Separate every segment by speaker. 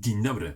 Speaker 1: Dzień dobry.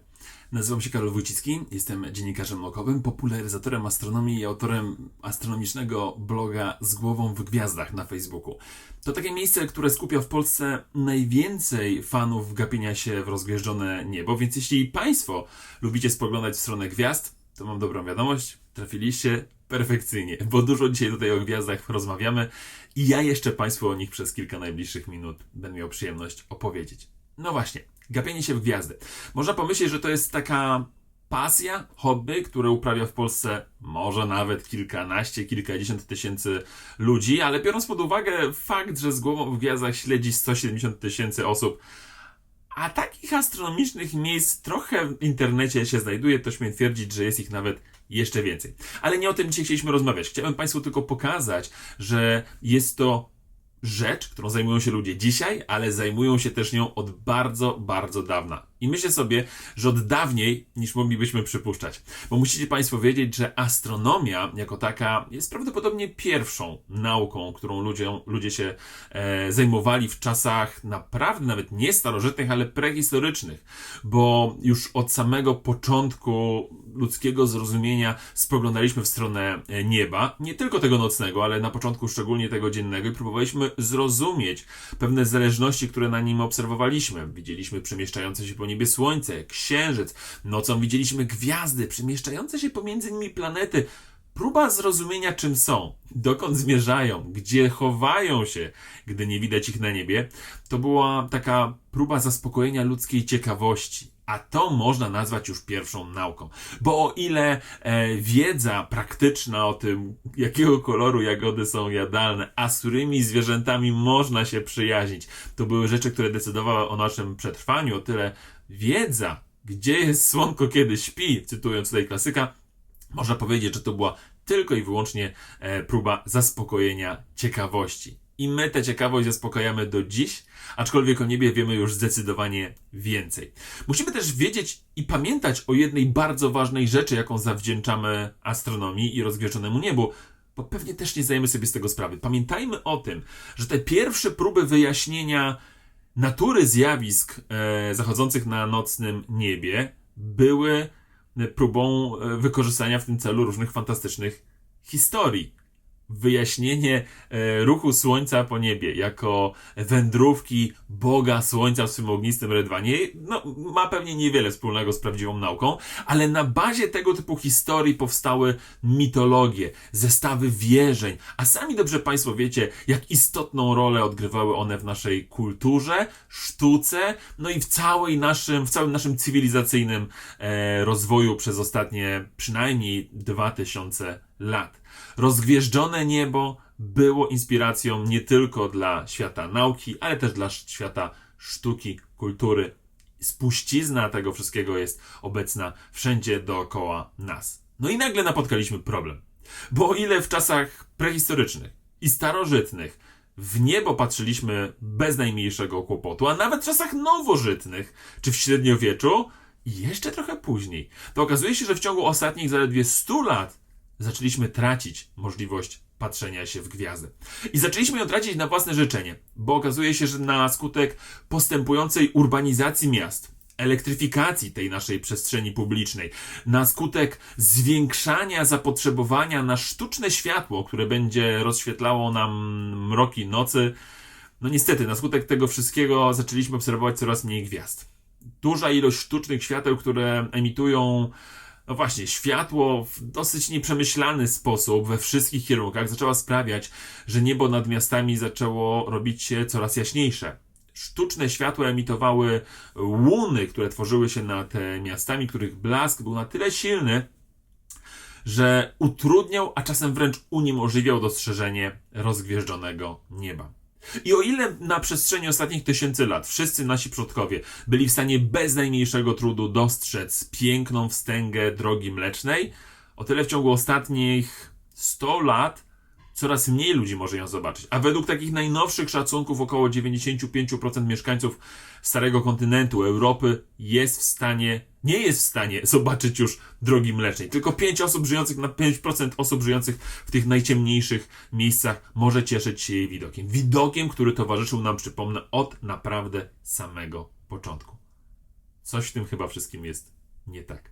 Speaker 1: Nazywam się Karol Wójcicki, jestem dziennikarzem naukowym, popularyzatorem astronomii i autorem astronomicznego bloga z głową w gwiazdach na Facebooku. To takie miejsce, które skupia w Polsce najwięcej fanów gapienia się w rozgwieżdżone niebo, więc jeśli Państwo lubicie spoglądać w stronę gwiazd, to mam dobrą wiadomość, trafiliście perfekcyjnie, bo dużo dzisiaj tutaj o gwiazdach rozmawiamy i ja jeszcze Państwu o nich przez kilka najbliższych minut będę miał przyjemność opowiedzieć. No właśnie, gapienie się w gwiazdy. Można pomyśleć, że to jest taka pasja, hobby, które uprawia w Polsce może nawet kilkanaście, kilkadziesiąt tysięcy ludzi, ale biorąc pod uwagę fakt, że z głową w gwiazdach śledzi 170 tysięcy osób, a takich astronomicznych miejsc trochę w internecie się znajduje, to śmiem twierdzić, że jest ich nawet jeszcze więcej. Ale nie o tym dzisiaj chcieliśmy rozmawiać. Chciałem Państwu tylko pokazać, że jest to rzecz, którą zajmują się ludzie dzisiaj, ale zajmują się też nią od bardzo, bardzo dawna. I myślę sobie, że od dawniej niż moglibyśmy przypuszczać. Bo musicie Państwo wiedzieć, że astronomia jako taka jest prawdopodobnie pierwszą nauką, którą ludzie, ludzie się e, zajmowali w czasach naprawdę nawet nie starożytnych, ale prehistorycznych. Bo już od samego początku ludzkiego zrozumienia spoglądaliśmy w stronę e, nieba, nie tylko tego nocnego, ale na początku szczególnie tego dziennego i próbowaliśmy zrozumieć pewne zależności, które na nim obserwowaliśmy. Widzieliśmy przemieszczające się po niebie słońce, księżyc, nocą widzieliśmy gwiazdy, przemieszczające się pomiędzy nimi planety. Próba zrozumienia, czym są, dokąd zmierzają, gdzie chowają się, gdy nie widać ich na niebie, to była taka próba zaspokojenia ludzkiej ciekawości. A to można nazwać już pierwszą nauką. Bo o ile e, wiedza praktyczna o tym, jakiego koloru jagody są jadalne, a z którymi zwierzętami można się przyjaźnić, to były rzeczy, które decydowały o naszym przetrwaniu, o tyle wiedza, gdzie jest słonko, kiedy śpi, cytując tutaj klasyka, można powiedzieć, że to była tylko i wyłącznie e, próba zaspokojenia ciekawości. I my tę ciekawość zaspokajamy do dziś, aczkolwiek o niebie wiemy już zdecydowanie więcej. Musimy też wiedzieć i pamiętać o jednej bardzo ważnej rzeczy, jaką zawdzięczamy astronomii i rozgwieszczonemu niebu, bo pewnie też nie zdajemy sobie z tego sprawy. Pamiętajmy o tym, że te pierwsze próby wyjaśnienia natury zjawisk e, zachodzących na nocnym niebie były próbą e, wykorzystania w tym celu różnych fantastycznych historii wyjaśnienie e, ruchu Słońca po niebie jako wędrówki Boga Słońca w swym ognistym rydwanie, no, ma pewnie niewiele wspólnego z prawdziwą nauką, ale na bazie tego typu historii powstały mitologie, zestawy wierzeń, a sami dobrze Państwo wiecie, jak istotną rolę odgrywały one w naszej kulturze, sztuce, no i w całej naszym, w całym naszym cywilizacyjnym e, rozwoju przez ostatnie przynajmniej 2000 lat. Rozgwieżdżone niebo było inspiracją nie tylko dla świata nauki, ale też dla świata sztuki, kultury. Spuścizna tego wszystkiego jest obecna wszędzie dookoła nas. No i nagle napotkaliśmy problem. Bo o ile w czasach prehistorycznych i starożytnych w niebo patrzyliśmy bez najmniejszego kłopotu, a nawet w czasach nowożytnych czy w średniowieczu i jeszcze trochę później, to okazuje się, że w ciągu ostatnich zaledwie 100 lat zaczęliśmy tracić możliwość patrzenia się w gwiazdy. I zaczęliśmy ją tracić na własne życzenie, bo okazuje się, że na skutek postępującej urbanizacji miast, elektryfikacji tej naszej przestrzeni publicznej, na skutek zwiększania zapotrzebowania na sztuczne światło, które będzie rozświetlało nam mroki nocy, no niestety, na skutek tego wszystkiego zaczęliśmy obserwować coraz mniej gwiazd. Duża ilość sztucznych świateł, które emitują no właśnie, światło w dosyć nieprzemyślany sposób we wszystkich kierunkach zaczęła sprawiać, że niebo nad miastami zaczęło robić się coraz jaśniejsze. Sztuczne światła emitowały łuny, które tworzyły się nad miastami, których blask był na tyle silny, że utrudniał, a czasem wręcz uniemożliwiał dostrzeżenie rozgwieżdżonego nieba. I o ile na przestrzeni ostatnich tysięcy lat wszyscy nasi przodkowie byli w stanie bez najmniejszego trudu dostrzec piękną wstęgę drogi mlecznej, o tyle w ciągu ostatnich 100 lat coraz mniej ludzi może ją zobaczyć. A według takich najnowszych szacunków około 95% mieszkańców starego kontynentu Europy jest w stanie, nie jest w stanie zobaczyć już drogi mlecznej. Tylko 5 osób żyjących na 5% osób żyjących w tych najciemniejszych miejscach może cieszyć się jej widokiem. Widokiem, który towarzyszył nam, przypomnę, od naprawdę samego początku. Coś w tym chyba wszystkim jest nie tak.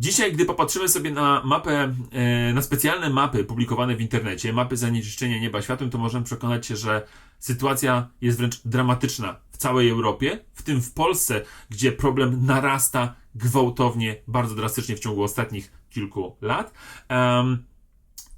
Speaker 1: Dzisiaj, gdy popatrzymy sobie na mapę, e, na specjalne mapy publikowane w internecie, mapy zanieczyszczenia nieba światłem, to możemy przekonać się, że sytuacja jest wręcz dramatyczna w całej Europie, w tym w Polsce, gdzie problem narasta gwałtownie, bardzo drastycznie w ciągu ostatnich kilku lat.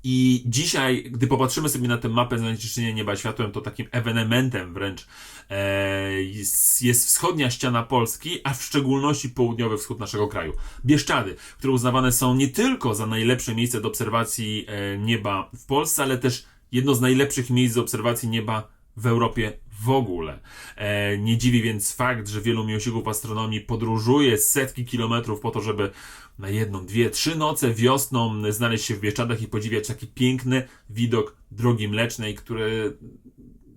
Speaker 1: I dzisiaj, gdy popatrzymy sobie na tę mapę zanieczyszczenia nieba światłem, to takim ewenementem wręcz e, jest, jest, wschodnia ściana Polski, a w szczególności południowy wschód naszego kraju. Bieszczady, które uznawane są nie tylko za najlepsze miejsce do obserwacji e, nieba w Polsce, ale też jedno z najlepszych miejsc do obserwacji nieba w Europie w ogóle. E, nie dziwi więc fakt, że wielu miłośników astronomii podróżuje setki kilometrów po to, żeby na jedną, dwie, trzy noce wiosną znaleźć się w Bieszczadach i podziwiać taki piękny widok drogi mlecznej, który,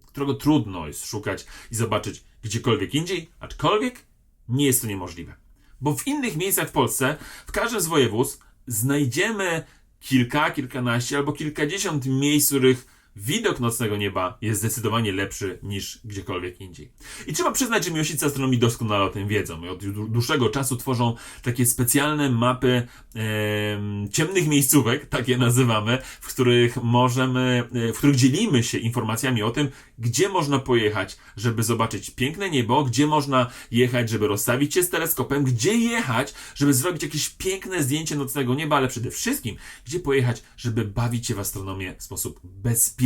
Speaker 1: którego trudno jest szukać i zobaczyć gdziekolwiek indziej, aczkolwiek nie jest to niemożliwe. Bo w innych miejscach w Polsce, w każdym z województw znajdziemy kilka, kilkanaście albo kilkadziesiąt miejsc, których widok nocnego nieba jest zdecydowanie lepszy niż gdziekolwiek indziej. I trzeba przyznać, że miłośnicy astronomii doskonale o tym wiedzą. I od dłuższego czasu tworzą takie specjalne mapy e, ciemnych miejscówek, tak je nazywamy, w których możemy, e, w których dzielimy się informacjami o tym, gdzie można pojechać, żeby zobaczyć piękne niebo, gdzie można jechać, żeby rozstawić się z teleskopem, gdzie jechać, żeby zrobić jakieś piękne zdjęcie nocnego nieba, ale przede wszystkim, gdzie pojechać, żeby bawić się w astronomię w sposób bezpieczny.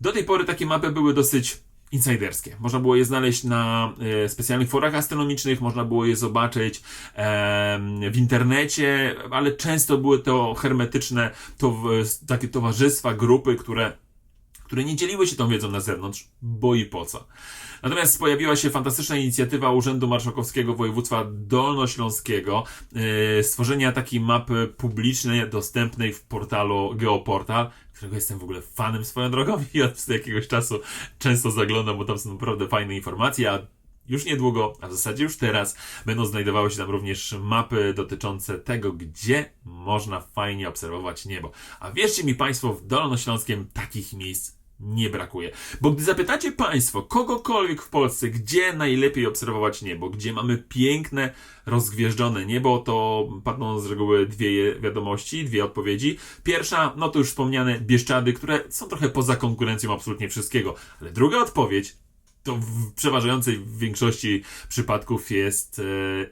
Speaker 1: Do tej pory takie mapy były dosyć insiderskie. Można było je znaleźć na e, specjalnych forach astronomicznych, można było je zobaczyć e, w internecie, ale często były to hermetyczne to, takie towarzystwa, grupy, które które nie dzieliły się tą wiedzą na zewnątrz, bo i po co. Natomiast pojawiła się fantastyczna inicjatywa Urzędu Marszałkowskiego Województwa Dolnośląskiego yy, stworzenia takiej mapy publicznej, dostępnej w portalu Geoportal, którego jestem w ogóle fanem swoją drogą i od jakiegoś czasu często zaglądam, bo tam są naprawdę fajne informacje, a już niedługo, a w zasadzie już teraz, będą znajdowały się tam również mapy dotyczące tego, gdzie można fajnie obserwować niebo. A wierzcie mi Państwo, w Dolnośląskiem takich miejsc nie brakuje. Bo gdy zapytacie Państwo kogokolwiek w Polsce, gdzie najlepiej obserwować niebo, gdzie mamy piękne, rozgwieżdżone niebo, to padną z reguły dwie wiadomości, dwie odpowiedzi. Pierwsza, no to już wspomniane Bieszczady, które są trochę poza konkurencją absolutnie wszystkiego. Ale druga odpowiedź to w przeważającej większości przypadków jest e,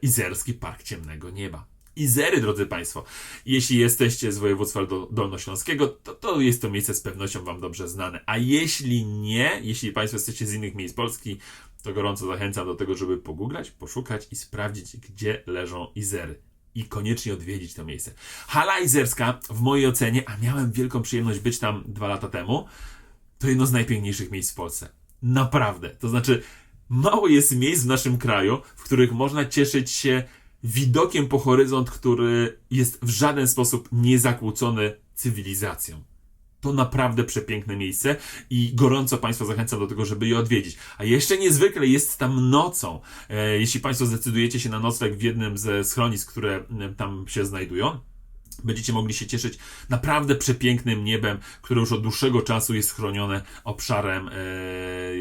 Speaker 1: Izerski Park Ciemnego Nieba. Izery, drodzy Państwo. Jeśli jesteście z województwa dolnośląskiego, to, to jest to miejsce z pewnością Wam dobrze znane. A jeśli nie, jeśli Państwo jesteście z innych miejsc Polski, to gorąco zachęcam do tego, żeby pogooglać, poszukać i sprawdzić, gdzie leżą Izery. I koniecznie odwiedzić to miejsce. Hala Izerska, w mojej ocenie, a miałem wielką przyjemność być tam dwa lata temu, to jedno z najpiękniejszych miejsc w Polsce. Naprawdę. To znaczy, mało jest miejsc w naszym kraju, w których można cieszyć się widokiem po horyzont, który jest w żaden sposób niezakłócony cywilizacją. To naprawdę przepiękne miejsce i gorąco Państwa zachęcam do tego, żeby je odwiedzić. A jeszcze niezwykle jest tam nocą. E, jeśli Państwo zdecydujecie się na nocleg w jednym ze schronisk, które tam się znajdują, Będziecie mogli się cieszyć naprawdę przepięknym niebem, które już od dłuższego czasu jest chronione obszarem e,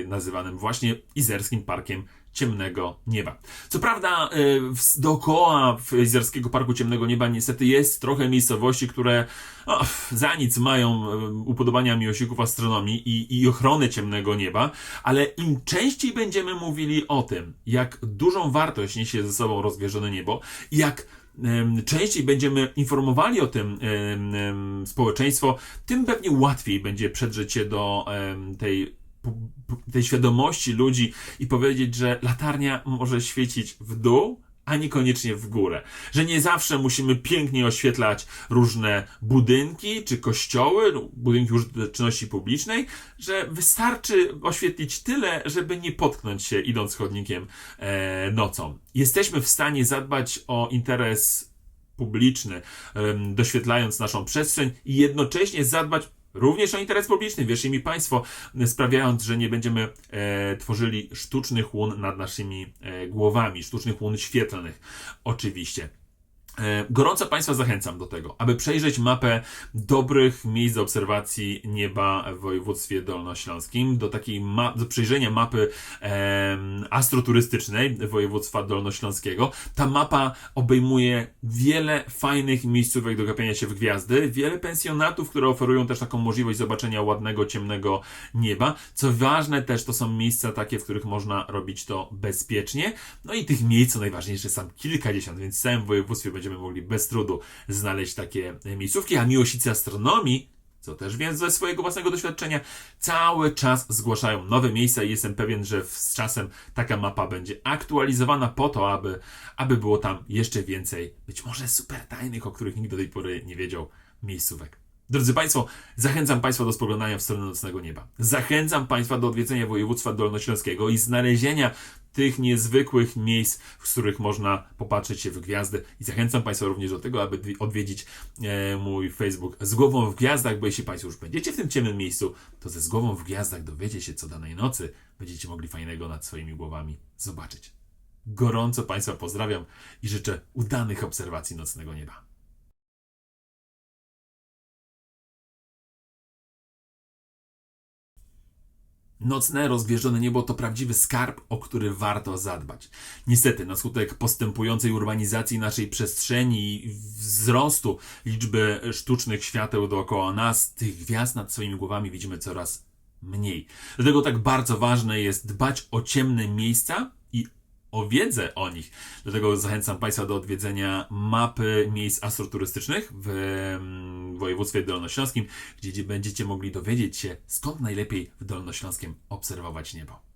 Speaker 1: nazywanym właśnie Izerskim Parkiem Ciemnego Nieba. Co prawda, e, dookoła Izerskiego Parku Ciemnego Nieba niestety jest trochę miejscowości, które o, za nic mają e, upodobania miłośników astronomii i, i ochrony ciemnego nieba, ale im częściej będziemy mówili o tym, jak dużą wartość niesie ze sobą rozwierzone niebo, jak częściej będziemy informowali o tym społeczeństwo, tym pewnie łatwiej będzie przedrzeć się do tej tej świadomości ludzi i powiedzieć, że latarnia może świecić w dół, a niekoniecznie w górę. Że nie zawsze musimy pięknie oświetlać różne budynki czy kościoły, budynki użyteczności publicznej, że wystarczy oświetlić tyle, żeby nie potknąć się idąc chodnikiem e, nocą. Jesteśmy w stanie zadbać o interes publiczny, doświetlając naszą przestrzeń i jednocześnie zadbać Również o interes publiczny, wierzcie mi Państwo, sprawiając, że nie będziemy e, tworzyli sztucznych łun nad naszymi e, głowami, sztucznych łun świetlnych, oczywiście. E, Gorąco Państwa zachęcam do tego, aby przejrzeć mapę dobrych miejsc obserwacji nieba w województwie dolnośląskim, do takiej ma- do przejrzenia mapy em, astroturystycznej województwa dolnośląskiego. Ta mapa obejmuje wiele fajnych miejscówek do gapienia się w gwiazdy, wiele pensjonatów, które oferują też taką możliwość zobaczenia ładnego, ciemnego nieba. Co ważne też to są miejsca takie, w których można robić to bezpiecznie. No i tych miejsc, co najważniejsze, jest tam kilkadziesiąt, więc w całym województwie będziemy mogli bez trudu znaleźć takie e, miejscówki, a miłośnicy astronomii, co też wiem ze swojego własnego doświadczenia, cały czas zgłaszają nowe miejsca i jestem pewien, że z czasem taka mapa będzie aktualizowana po to, aby, aby było tam jeszcze więcej, być może super tajnych, o których nikt do tej pory nie wiedział, miejscówek. Drodzy Państwo, zachęcam Państwa do spoglądania w stronę nocnego nieba. Zachęcam Państwa do odwiedzenia województwa dolnośląskiego i znalezienia tych niezwykłych miejsc, w których można popatrzeć się w gwiazdy. I zachęcam Państwa również do tego, aby dwi- odwiedzić e, mój Facebook z głową w gwiazdach, bo jeśli Państwo już będziecie w tym ciemnym miejscu, to ze z głową w gwiazdach dowiecie się, co danej nocy będziecie mogli fajnego nad swoimi głowami zobaczyć. Gorąco Państwa pozdrawiam i życzę udanych obserwacji nocnego nieba. Nocne, rozgwieżdżone niebo to prawdziwy skarb, o który warto zadbać. Niestety, na skutek postępującej urbanizacji naszej przestrzeni i wzrostu liczby sztucznych świateł dookoła nas, tych gwiazd nad swoimi głowami widzimy coraz mniej. Dlatego tak bardzo ważne jest dbać o ciemne miejsca o wiedzę o nich. Dlatego zachęcam Państwa do odwiedzenia mapy miejsc astroturystycznych w województwie dolnośląskim, gdzie będziecie mogli dowiedzieć się, skąd najlepiej w Dolnośląskiem obserwować niebo.